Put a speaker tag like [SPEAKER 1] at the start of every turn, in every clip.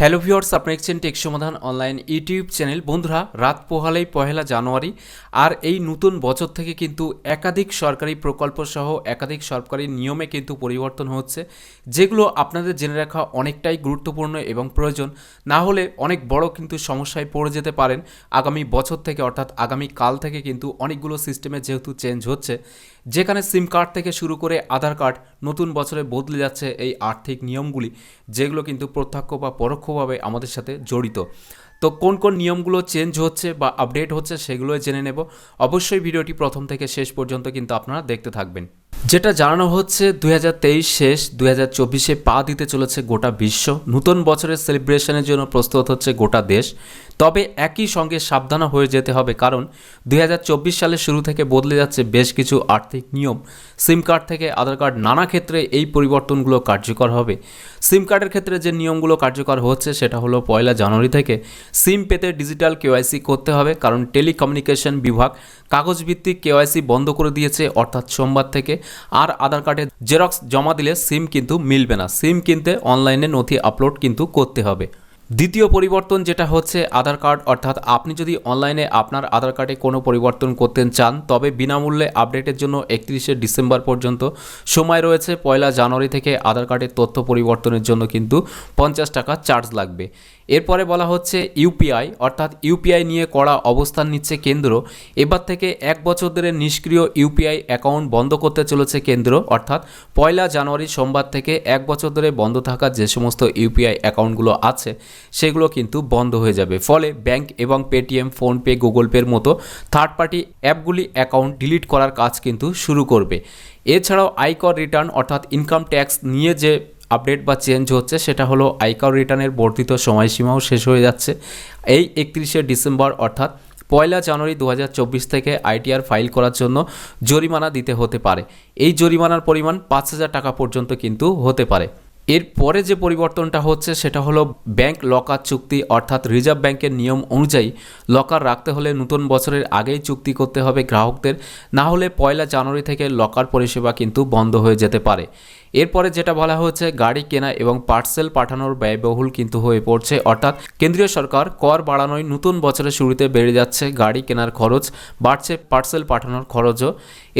[SPEAKER 1] Hello viewers আপনি দেখছেন take সমাধান অনলাইন ইউটিউব চ্যানেল বন্ধুরা, রাত পোহালেই পহেলা জানুয়ারি, আর এই নতুন বছর থেকে কিন্তু একাধিক সরকারি প্রকল্প সহ একাধিক সরকারি নিয়মে কিন্তু পরিবর্তন হচ্ছে, যেগুলো আপনাদের জেনে রাখা অনেকটাই গুরুত্বপূর্ণ এবং প্রয়োজন। না হলে অনেক বড় কিন্তু সমস্যায় পড়ে যেতে পারেন। আগামী বছর থেকে অর্থাৎ আগামী কাল থেকে কিন্তু অনেকগুলো সিস্টেমে যেহেতু চেঞ্জ হচ্ছে, যেখানে সিম কার্ড থেকে শুরু করে আধার কার্ড নতুন বছরে বদলে যাচ্ছে এই আর্থিক নিয়মগুলি, যেগুলো কিন্তু প্রত্যক্ষ বা পরোক্ষভাবে আমাদের সাথে জড়িত। তো কোন কোন নিয়মগুলো চেঞ্জ হচ্ছে বা আপডেট হচ্ছে সেগুলো জেনে নেব। অবশ্যই ভিডিওটি প্রথম থেকে শেষ পর্যন্ত কিন্তু আপনারা দেখতে থাকবেন। যেটা জানানো হচ্ছে দুই হাজার তেইশ শেষ, দুই হাজার চব্বিশে পা দিতে চলেছে গোটা বিশ্ব। নতুন বছরের সেলিব্রেশনের জন্য প্রস্তুত হচ্ছে গোটা দেশ। তবে একই সঙ্গে সাবধান হয়ে যেতে হবে কারণ দুই সালের শুরু থেকে বদলে যাচ্ছে বেশ কিছু আর্থিক নিয়ম। সিম কার্ড থেকে আধার কার্ড নানা ক্ষেত্রে এই পরিবর্তনগুলো কার্যকর হবে। সিম কার্ডের ক্ষেত্রে যে নিয়মগুলো কার্যকর হচ্ছে সেটা হলো পয়লা জানুয়ারি থেকে সিম পেতে ডিজিটাল কেওয়াইসি করতে হবে কারণ টেলিকমিউনিকেশন বিভাগ কাগজভিত্তিক কেওয়াইসি বন্ধ করে দিয়েছে, অর্থাৎ সোমবার থেকে। আর আধার কার্ডে জেরক্স জমা দিলে সিম কিন্তু মিলবে না। সিম কিনতে অনলাইনে নথি আপলোড কিন্তু করতে হবে। দ্বিতীয় পরিবর্তন যেটা হচ্ছে আধার কার্ড, অর্থাৎ আপনি যদি অনলাইনে আপনার আধার কার্ডে কোনো পরিবর্তন করতে চান, তবে বিনামূল্যে আপডেটের জন্য একত্রিশে ডিসেম্বর পর্যন্ত সময় রয়েছে। পয়লা জানুয়ারি থেকে আধার কার্ডের তথ্য পরিবর্তনের জন্য কিন্তু পঞ্চাশ টাকা চার্জ লাগবে। এরপরে বলা হচ্ছে ইউপিআই অর্থাৎ ইউপিআই নিয়ে কড়া অবস্থান নিচ্ছে কেন্দ্র। এবার থেকে এক বছর ধরে নিষ্ক্রিয় ইউপিআই অ্যাকাউন্ট বন্ধ করতে চলেছে কেন্দ্র, অর্থাৎ পয়লা জানুয়ারি সোমবার থেকে এক বছর ধরে বন্ধ থাকা যে সমস্ত ইউপিআই অ্যাকাউন্টগুলো আছে, সেগুলো কিন্তু বন্ধ হয়ে যাবে। ফলে ব্যাংক এবং পেটিএম, ফোনপে, গুগল পের মতো থার্ড পার্টি অ্যাপগুলি অ্যাকাউন্ট ডিলিট করার কাজ কিন্তু শুরু করবে। এছাড়াও আয়কর রিটার্ন, অর্থাৎ ইনকাম ট্যাক্স নিয়ে যে আপডেট বা চেঞ্জ হচ্ছে, সেটা হলো আয়কর রিটার্নের বর্ধিত সময়সীমাও শেষ হয়ে যাচ্ছে। এই একত্রিশে ডিসেম্বর অর্থাৎ পয়লা জানুয়ারি দু হাজার চব্বিশ থেকে আইটিআর ফাইল করার জন্য জরিমানা দিতে হতে পারে। এই জরিমানার পরিমাণ পাঁচ হাজার টাকা পর্যন্ত কিন্তু হতে পারে। এর পরে যে পরিবর্তনটা হচ্ছে, সেটা হলো ব্যাংক লকার চুক্তি অর্থাৎ রিজার্ভ ব্যাংকের নিয়ম অনুযায়ী লকার রাখতে হলে নতুন বছরের আগেই চুক্তি করতে হবে গ্রাহকদের। না হলে পয়লা জানুয়ারি থেকে লকার পরিষেবা কিন্তু বন্ধ হয়ে যেতে পারে। এরপরে যেটা বলা হয়েছে, গাড়ি কেনা এবং পার্সেল পাঠানোর ব্যয়বহুল কিন্তু হয়ে পড়ছে। অর্থাৎ কেন্দ্রীয় সরকার কর বাড়ানোয় নতুন বছরের শুরুতে বেড়ে যাচ্ছে গাড়ি কেনার খরচ, বাড়ছে পার্সেল পাঠানোর খরচও।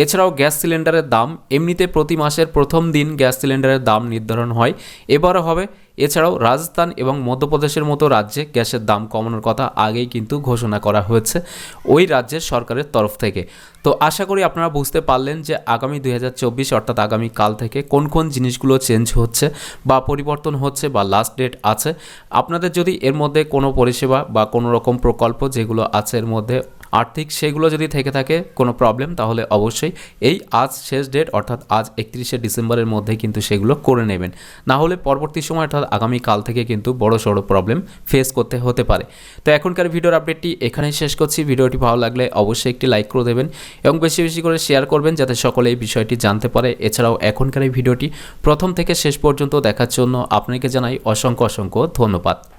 [SPEAKER 1] এছাড়াও গ্যাস সিলিন্ডারের দাম, এমনিতে প্রতি মাসের প্রথম দিন গ্যাস সিলিন্ডারের দাম নির্ধারণ হয়। এবারও হবে এছাড়াও রাজস্থান এবং মধ্যপ্রদেশের মতো রাজ্যে গ্যাসের দাম কমানোর কথা আগেই কিন্তু ঘোষণা করা হয়েছে ওই রাজ্যের সরকারের তরফ থেকে। তো আশা করি আপনারা বুঝতে পারলেন যে আগামী দুই হাজার চব্বিশ অর্থাৎ আগামী কাল থেকে কোন কোন জিনিসগুলো চেঞ্জ হচ্ছে বা পরিবর্তন হচ্ছে বা লাস্ট ডেট আছে। আপনাদের যদি এর মধ্যে কোনো পরিষেবা বা কোনো রকম প্রকল্প যেগুলো আছে এর মধ্যে আর্থিক সেগুলো যদি থেকে থাকে কোনো প্রবলেম তাহলে অবশ্যই এই আজ শেষ ডেট অর্থাৎ আজ একত্রিশে ডিসেম্বরের মধ্যে কিন্তু সেগুলো করে নেবেন। না হলে পরবর্তী সময়, অর্থাৎ আগামী কাল থেকে কিন্তু বড় সড়ো প্রবলেম ফেস করতে হতে পারে। তো এখনকার ভিডিওর আপডেটটি এখানেই শেষ করছি। ভিডিওটি ভালো লাগলে অবশ্যই একটি লাইক করে দেবেন এবং বেশি বেশি করে শেয়ার করবেন যাতে সকলে এই বিষয়টি জানতে পারে। এছাড়াও এখনকার এই ভিডিওটি প্রথম থেকে শেষ পর্যন্ত দেখার জন্য আপনাকে জানাই অসংখ্য অসংখ্য ধন্যবাদ।